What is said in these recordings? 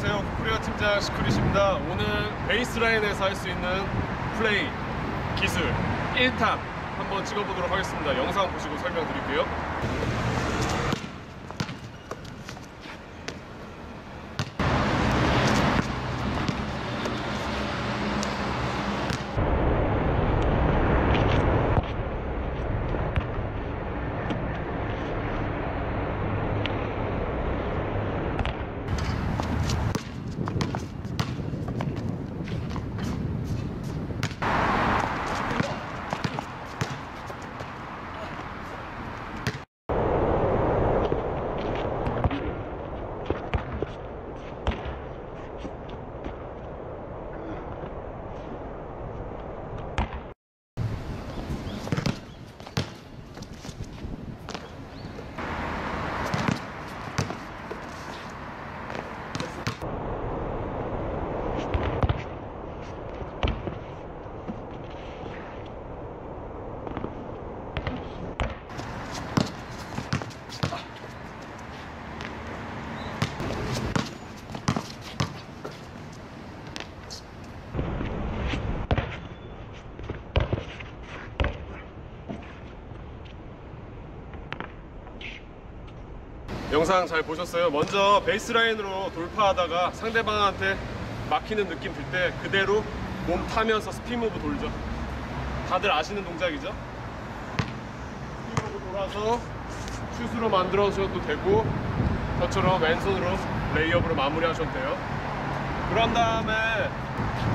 안녕하세요. 코리아 팀장 시크릿입니다. 오늘 베이스라인에서 할 수 있는 플레이 기술 1탑 한번 찍어보도록 하겠습니다. 영상 보시고 설명드릴게요. 영상 잘 보셨어요? 먼저 베이스라인으로 돌파하다가 상대방한테 막히는 느낌 들 때 그대로 몸 타면서 스핀 무브 돌죠. 다들 아시는 동작이죠? 스핀 무브 돌아서 슛으로 만들어주셔도 되고 저처럼 왼손으로 레이업으로 마무리하셔도 돼요. 그런 다음에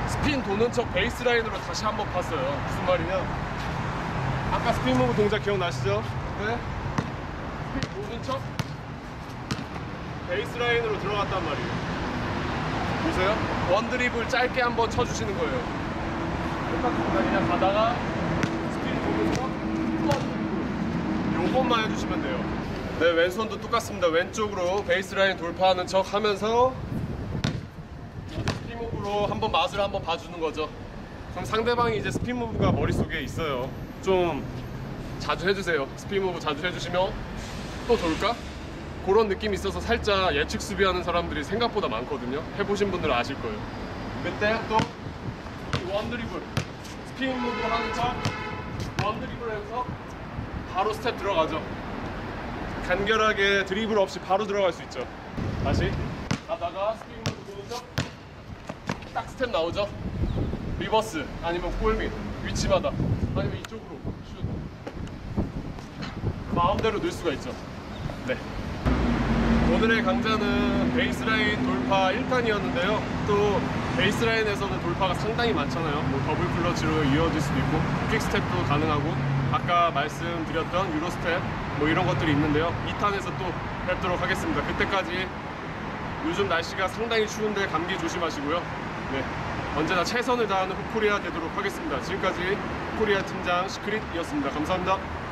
스핀 도는 척 베이스라인으로 다시 한번 봤어요. 무슨 말이냐? 아까 스핀 무브 동작 기억나시죠? 네? 스핀 도는 척 베이스 라인으로 들어갔단 말이에요. 보세요. 원 드립을 짧게 한번 쳐주시는 거예요. 똑같은 그냥 가다가 스피드 원드립을 요것만 해주시면 돼요. 네, 왼손도 똑같습니다. 왼쪽으로 베이스 라인 돌파하는 척 하면서 스핀 무브로 한번 맛을 한번 봐주는 거죠. 그럼 상대방이 이제 스핀 무브가 머릿속에 있어요. 좀 자주 해주세요. 스핀 무브 자주 해주시면 또 돌까? 그런 느낌이 있어서 살짝 예측 수비하는 사람들이 생각보다 많거든요. 해보신 분들은 아실 거예요. 그때 또 원드리블, 스피인 무브 하는 척 원드리블 해서 바로 스텝 들어가죠. 간결하게 드리블 없이 바로 들어갈 수 있죠. 다시 가다가 스피인 무브 보는 척딱 스텝 나오죠. 리버스 아니면 골밑 위치마다 아니면 이쪽으로 슛 마음대로 넣을 수가 있죠. 네. 오늘의 강좌는 베이스라인 돌파 1탄이었는데요. 또 베이스라인에서는 돌파가 상당히 많잖아요. 뭐 더블 클러치로 이어질 수도 있고 퀵스텝도 가능하고 아까 말씀드렸던 유로 스텝 뭐 이런 것들이 있는데요. 2탄에서 또 뵙도록 하겠습니다. 그때까지 요즘 날씨가 상당히 추운데 감기 조심하시고요. 네. 언제나 최선을 다하는 후코리아 되도록 하겠습니다. 지금까지 후코리아 팀장 시크릿이었습니다. 감사합니다.